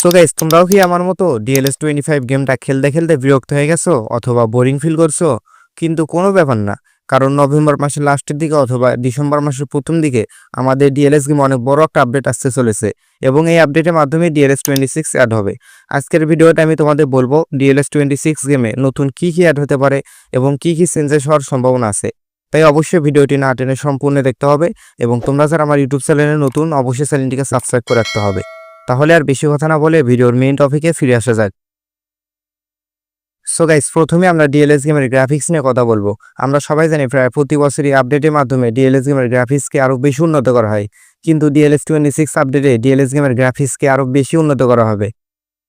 So guys তোমরাও কি আমার মতো ডিএলএস টোয়েন্টি ফাইভ গেমটা খেলতে খেলতে বিরক্ত হয়ে গেছো? অথবা বোরিং ফিল করছ? কিন্তু কোনো ব্যাপার না। কারণ নভেম্বর মাসের লাস্টের দিকে অথবা ডিসেম্বর মাসের প্রথম দিকে আমাদের ডিএলএস গেমে অনেক বড় একটা আপডেট আসতে চলেছে এবং এই আপডেটের মাধ্যমে ডিএলএস টোয়েন্টি সিক্স অ্যাড হবে। আজকের ভিডিওতে আমি তোমাদের বলব ডিএলএস টোয়েন্টি সিক্স গেমে নতুন কি কি অ্যাড হতে পারে এবং কি কি চেঞ্জেস হওয়ার সম্ভাবনা আছে। তাই অবশ্যই ভিডিওটি না টেনে সম্পূর্ণ দেখতে হবে এবং তোমরা যারা আমার ইউটিউব চ্যানেলে নতুন, অবশ্যই চ্যানেলটিকে সাবস্ক্রাইব করে রাখতে হবে। তাহলে আর বেশি কথা না বলে ভিডিওর মেইন টপিকে ফিরে আসা যাক। সো গাইস প্রথমে আমরা ডিএলএস গেমের গ্রাফিক্স নিয়ে কথা বলব। আমরা সবাই জানি প্রায় প্রতি বছরই আপডেটের মাধ্যমে ডিএলএস গেমের গ্রাফিক্সকে আরও বেশি উন্নত করা হয়। কিন্তু ডিএলএস টোয়েন্টি সিক্স আপডেটে ডিএলএস গেমের গ্রাফিক্সকে আরও বেশি উন্নত করা হবে।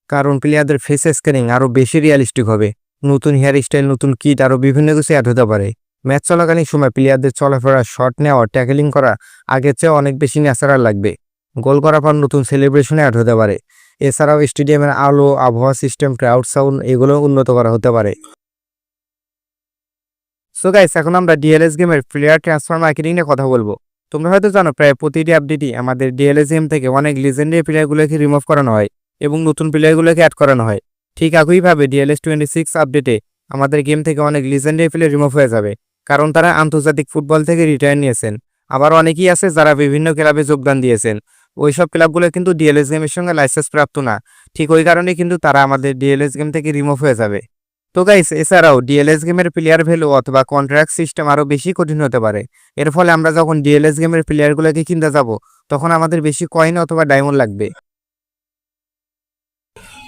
কারণ প্লেয়ারদের ফেস স্ক্যানিং আরও বেশি রিয়ালিস্টিক হবে। নতুন হেয়ার স্টাইল নতুন কিট আরও বিভিন্ন কিছু অ্যাড হতে পারে। ম্যাচ চলাকালীন সময় প্লেয়ারদের চলাফেরা শট নেওয়া ট্যাকেলিং করা আগের চেয়ে অনেক বেশি ন্যাচারাল লাগবে। গোল করার পর নতুন সেলিব্রেশনে অ্যাড হতে পারে। এছাড়াও স্টেডিয়ামের আলো, আবহাওয়া সিস্টেম ক্রাউড সাউন্ড এগুলো উন্নত করা হতে পারে। সো গাইস এখন আমরা ডিএলএস গেমের প্লেয়ার ট্রান্সফার মার্কেটিং নিয়ে কথা বলব। তোমরা হয়তো জানো, প্রায় প্রতিটি আপডেটই আমাদের ডিএলএস গেম থেকে অনেক লিজেন্ডারি প্লেয়ারগুলোকে রিমুভ করানো হয় এবং নতুন প্লেয়ারগুলোকে অ্যাড করানো হয়। ঠিক একইভাবে ডিএলএস টোয়েন্টি সিক্স আপডেটে আমাদের গেম থেকে অনেক লিজেন্ডারি প্লেয়ার রিমুভ হয়ে যাবে, কারণ তারা আন্তর্জাতিক ফুটবল থেকে রিটায়ার নিয়েছেন। আবার অনেকেই আছে যারা বিভিন্ন ক্লাবে যোগদান দিয়েছেন। ওইসব ক্লাবগুলো কিন্তু ডিএলএস গেমের সঙ্গে লাইসেন্স প্রাপ্ত না। ঠিক ওই কারণে কিন্তু তারা আমাদের ডিএলএস গেম থেকে রিমুভ হয়ে যাবে। তো গাইস এছাড়াও ডিএলএস গেমের প্লেয়ার ভ্যালু অথবা কন্ট্রাক্ট সিস্টেম আরও বেশি কঠিন হতে পারে। এর ফলে আমরা যখন ডিএলএস গেমের প্লেয়ারগুলোকে কিনতে যাব, তখন আমাদের বেশি কয়েন অথবা ডায়মন্ড লাগবে।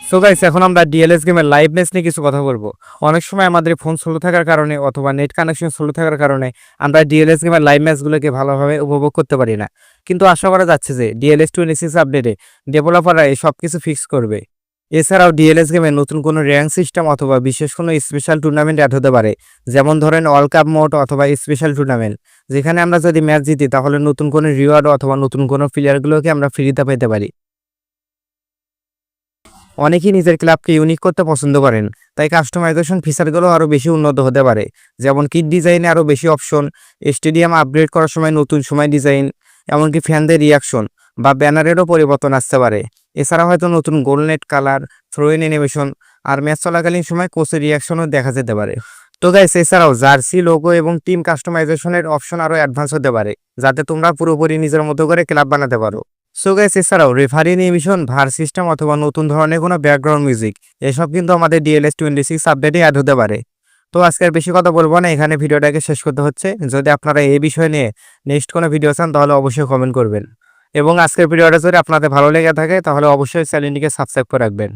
সো গাইস এখন আমরা ডিএলএস গেমের লাইভ ম্যাচ নিয়ে কিছু কথা বলব। অনেক সময় আমাদের ফোন স্লো থাকার কারণে অথবা নেট কানেকশন স্লো থাকার কারণে আমরা ডিএলএস গেমের লাইভ ম্যাচগুলোকে ভালোভাবে উপভোগ করতে পারি না। কিন্তু আশা করা যাচ্ছে যে ডিএলএস টোয়েন্টি সিক্স আপডেটে ডেভেলপাররা এই সব কিছু ফিক্স করবে। এছাড়াও ডিএলএস গেমে নতুন কোনো র্যাঙ্ক সিস্টেম অথবা বিশেষ কোনো স্পেশাল টুর্নামেন্ট অ্যাড হতে পারে। যেমন ধরেন ওয়ার্ল্ড কাপ মোড অথবা স্পেশাল টুর্নামেন্ট যেখানে আমরা যদি ম্যাচ জিতি, তাহলে নতুন কোনো রিওয়ার্ড অথবা নতুন কোনো প্লেয়ারগুলোকে আমরা ফ্রিতে পেতে পারি। অনেকেই নিজের ক্লাবকে ইউনিক করতে পছন্দ করেন। তাই কাস্টমাইজেশন ফিচারগুলো আরও বেশি উন্নত হতে পারে। যেমন কিট ডিজাইনে আরও বেশি অপশন স্টেডিয়াম আপগ্রেড করার সময় নতুন সময় ডিজাইন এমনকি ফ্যানদের রিয়াকশন বা ব্যানারেরও পরিবর্তন আসতে পারে। এছাড়া হয়তো নতুন goal net colour throw in animation R match চলাকালীন সময় কোচের রিয়াকশনও দেখা যেতে পারে। তো গাইস এছাড়াও জার্সি লোগো এবং টিম কাস্টমাইজেশনের অপশন আরও অ্যাডভান্স হতে পারে, যাতে তোমরা পুরোপুরি নিজের মতো করে ক্লাব বানাতে পারো। সো গাইস এছাড়াও রেফারি নিমিশন ভার সিস্টেম অথবা নতুন ধরনের কোনো ব্যাকগ্রাউন্ড মিউজিক এসব কিন্তু আমাদের ডিএলএস টোয়েন্টি সিক্স আপডেটে অ্যাড হতে পারে। তো আজকের বেশি কথা বলব না, এখানে ভিডিওটাকে শেষ করতে হচ্ছে। যদি আপনারা এই বিষয় নিয়ে নেক্সট কোনো ভিডিও চান, তাহলে অবশ্যই কমেন্ট করবেন। এবং আজকের ভিডিওটা যদি আপনাদের ভালো লেগে থাকে, তাহলে অবশ্যই চ্যানেলটিকে সাবস্ক্রাইব করে রাখবেন।